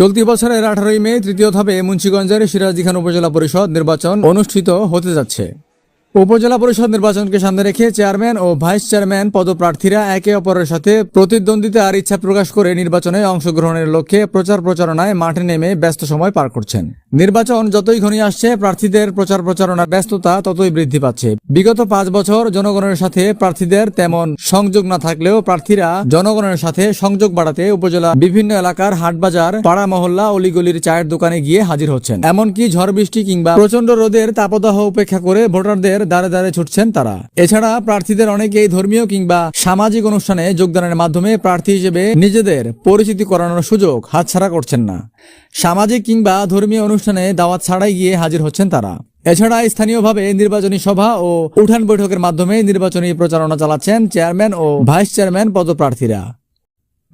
চলতি বছরের আঠারোই মে তৃতীয় ধাপে মুন্সীগঞ্জের সিরাজদিখান উপজেলা পরিষদ নির্বাচন অনুষ্ঠিত হতে যাচ্ছে। উপজেলা পরিষদ নির্বাচনকে সামনে রেখে চেয়ারম্যান ও ভাইস চেয়ারম্যান পদপ্রার্থীরা একে অপরের সাথে প্রতিদ্বন্দ্বিতা আর ইচ্ছা প্রকাশ করে নির্বাচনে অংশগ্রহণের লক্ষ্যে প্রচার প্রচারণায় মাঠে নেমে ব্যস্ত সময় পার করছেন। নির্বাচন যতই ঘনিয়ে আসছে, প্রার্থীদের প্রচার প্রচারণার ব্যস্ততা ততই বৃদ্ধি পাচ্ছে। বিগত পাঁচ বছর জনগণের সাথে প্রার্থীদের তেমন সংযোগ না থাকলেও প্রার্থীরা জনগণের সাথে সংযোগ বাড়াতে উপজেলা বিভিন্ন এলাকার হাটবাজার পাড়া মহল্লা অলিগলির চায়ের দোকানে গিয়ে হাজির হচ্ছেন। এমনকি ঝড় বৃষ্টি কিংবা প্রচণ্ড রোদের তাপদাহ উপেক্ষা করে ভোটারদের দ্বারে দ্বারে ছুটছেন তারা। এছাড়া প্রার্থীদের অনেকেই ধর্মীয় কিংবা সামাজিক অনুষ্ঠানে যোগদানের মাধ্যমে প্রার্থী হিসেবে নিজেদের পরিচিতি করানোর সুযোগ হাতছাড়া করছেন না। সামাজিক কিংবা ধর্মীয় অনুষ্ঠানে দাওয়াত ছাড়াই গিয়ে হাজির হচ্ছেন তারা। এছাড়া স্থানীয়ভাবে নির্বাচনী সভা ও উঠান বৈঠকের মাধ্যমে নির্বাচনী প্রচারণা চালাচ্ছেন চেয়ারম্যান ও ভাইস চেয়ারম্যান পদপ্রার্থীরা।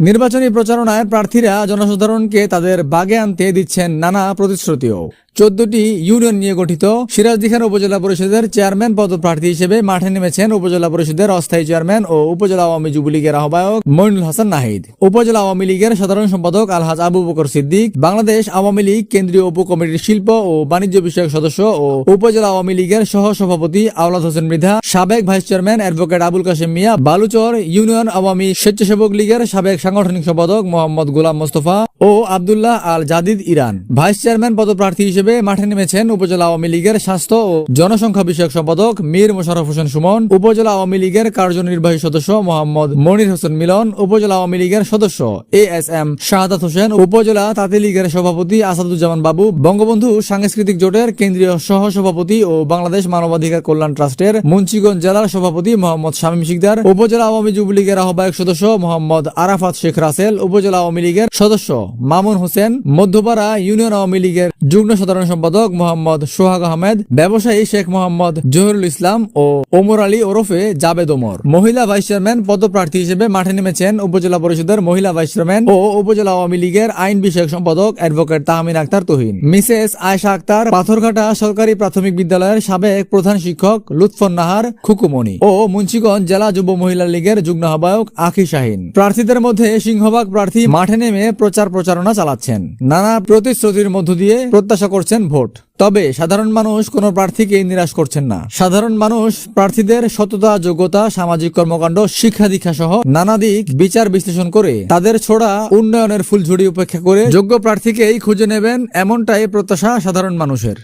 নির্বাচনী প্রচারণায় প্রার্থীরা জনসাধারণকে তাদের বাগে আনতে দিচ্ছেন নানা প্রতিশ্রুতিও। চোদ্দটি ইউনিয়ন নিয়ে গঠিত সিরাজদিখান উপজেলা পরিষদের চেয়ারম্যান পদপ্রার্থী হিসেবে মাঠে নেমেছেন উপজেলা পরিষদের অস্থায়ী চেয়ারম্যান ও উপজেলা আওয়ামী যুবলীগের আহ্বায়ক মইনুল হাসান নাহিদ, উপজেলা আওয়ামী লীগের সাধারণ সম্পাদক আলহাজ আবু বকর সিদ্দিক, বাংলাদেশ আওয়ামী লীগ কেন্দ্রীয় উপকমিটির শিল্প ও বাণিজ্য বিষয়ক সদস্য ও উপজেলা আওয়ামী লীগের সহ সভাপতি আওলাদ হোসেন মৃধা, সাবেক vice chairman advocate Abul Kashem Mia, Baluchar union Awami স্বেচ্ছাসেবক লীগের সাবেক সাংগঠনিক সম্পাদক মোহাম্মদ গোলাম মোস্তফা ও Abdullah Al Jadid Iran. Vice chairman পদপ্রার্থী হিসেবে মাঠে নেমেছেন উপজেলা আওয়ামী লীগের স্বাস্থ্য ও জনসংখ্যা বিষয়ক সম্পাদক মীর মোশারফ হোসেন সুমন, উপজেলা আওয়ামী লীগের কার্যনির্বাহী সদস্য মোহাম্মদ মনির হোসেন মিলন, উপজেলা আওয়ামী লীগের সদস্য A S M Shahadat Hossain, উপজেলা তাঁতি লীগের সভাপতি আসাদুজ্জামান বাবু, বঙ্গবন্ধু সাংস্কৃতিক জোটের কেন্দ্রীয় সহ সভাপতি ও বাংলাদেশ মানবাধিকার কল্যাণ ট্রাস্টের মুন্সিগঞ্জ জেলার সভাপতি মোহাম্মদ শামীম শিকদার, উপজেলা আওয়ামী যুবলীগের আহ্বায়ক সদস্য মোহাম্মদ আরাফাত শেখ রাসেল, উপজেলা আওয়ামী লীগের সদস্য মামুন হোসেন, মধ্যপাড়া ইউনিয়ন আওয়ামী লীগের যুগ্ম সাধারণ সম্পাদক মোহাম্মদ সোহাগ আহমেদ, ব্যবসায়ী শেখ মোহাম্মদ জহিরুল ইসলাম ও ওমর আলী ওরফে জাবেদ ওমর। মহিলা ভাইস চেয়ারম্যান, পদপ্রার্থী হিসেবে মাঠে নেমেছেন উপজেলা পরিষদের মহিলা ভাইস চেয়ারম্যান ও উপজেলা আওয়ামী লীগের আইন বিষয়ক সম্পাদক অ্যাডভোকেট তাহমিন আক্তার তুহিন। মিসেস আয়শা আক্তার, পাথরঘাটা সরকারি প্রাথমিক বিদ্যালয়ের সাবেক প্রধান শিক্ষক লুৎফর নাহার খুকুমণি ও মুন্সিগঞ্জ জেলা যুব মহিলা লীগের যুগ্ম আহ্বায়ক আখি শাহিন। প্রার্থীদের মধ্যে সিংহবাগ প্রার্থী মাঠে নেমে প্রচার প্রচারণা চালাচ্ছেন। নানা প্রতিশ্রুতির মধ্য দিয়ে প্রত্যাশা করছেন ভোট। তবে সাধারণ মানুষ কোনো প্রার্থীকে নিরাশ করছেন না। সাধারণ মানুষ প্রার্থীদের সততা, যোগ্যতা, সামাজিক কর্মকাণ্ড, শিক্ষা দীক্ষা সহ নানা দিক বিচার বিশ্লেষণ করে তাদের ছোড়া উন্নয়নের ফুলঝুড়ি উপেক্ষা করে যোগ্য প্রার্থীকেই খুঁজে নেবেন এমনটাই প্রত্যাশা সাধারণ মানুষের।